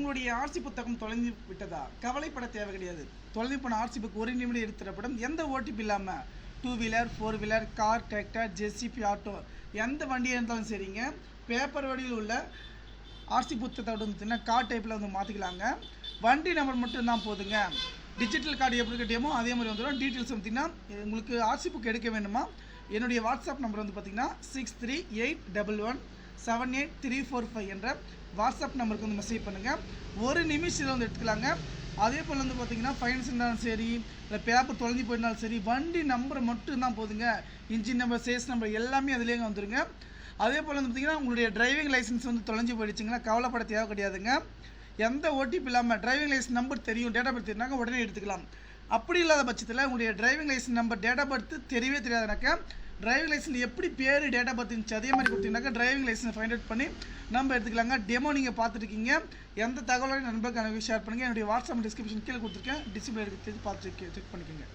உங்களுடைய ஆர்சி புத்தகம் தொலைந்து விட்டதா? கவலைப்பட தேவை கிடையாது. தொலைந்து போன ஆர்சி புக் ஒரு நிமிடம் எடுத்துடப்படும் எந்த ஓடிபி இல்லாமல் two wheeler four wheeler car tractor JCB auto எந்த வண்டியாக இருந்தாலும் சரிங்க. பேப்பர் வடிவில் உள்ள ஆர்சி புத்தகத்தோட வந்துன்னா கார் டைப்பில் வந்து மாற்றிக்கலாங்க வண்டி நம்பர் மட்டும் தான் போதுங்க. டிஜிட்டல் கார்டு எப்படி கட்டியமோ அதே மாதிரி வந்துடும். டீட்டெயில்ஸ் பார்த்தீங்கன்னா உங்களுக்கு ஆர்சி புக் எடுக்க வேண்டுமா? என்னுடைய வாட்ஸ்அப் நம்பர் வந்து பார்த்தீங்கன்னா six three eight double one seven eight three four five என்ற வாட்ஸ்அப் நம்பருக்கு வந்து மெசேஜ் பண்ணுங்கள் ஒரு நிமிஷத்தில் வந்து எடுத்துக்கலாங்க. அதே போல் வந்து பார்த்தீங்கன்னா ஃபைனான்ஸ் இருந்தாலும் சரி இல்லை பேப்பர் தொலைஞ்சு போயிருந்தாலும் சரி வண்டி நம்பர் மட்டும் தான் போதுங்க. இன்ஜின் நம்பர் சேஸ் நம்பர் எல்லாமே அதுலேயே வந்துருங்க. அதே போல் வந்து பார்த்தீங்கன்னா உங்களுடைய டிரைவிங் லைசன்ஸ் வந்து தொலைஞ்சு போயிடுச்சுங்கன்னா கவலைப்பட தேவை கிடையாதுங்க. எந்த ஓடிபி இல்லாமல் டிரைவிங் லைசன்ஸ் நம்பர் தெரியும் டேட்டா பர்த் தெரியுனாங்க உடனே எடுத்துக்கலாம். அப்படி இல்லாத பட்சத்தில் உங்களுடைய driving licence number data birth தெரியவே தெரியாதுனாக்கா டிரைவிங் லைசன்ஸ் எப்படி பேர் டேட்டா பர்த் இருந்துச்சு அதே மாதிரி கொடுத்தீங்கன்னாக்கா டிரைவிங் லைசன்ஸ் ஃபைண்ட் அவுட் பண்ணி நம்ம எடுத்துக்கலாங்க. டெமோ நீங்கள் பார்த்துருக்கீங்க எந்த தகவலையும் நண்பர்களுக்கு ஷேர் பண்ணுங்கள் என்னுடைய வாட்ஸ்அப் டிஸ்கிரிப்ஷன் கீழே கொடுத்துருக்கேன். டிஸ்பிளே எடுத்து பார்த்து செக் பண்ணிக்கோங்க.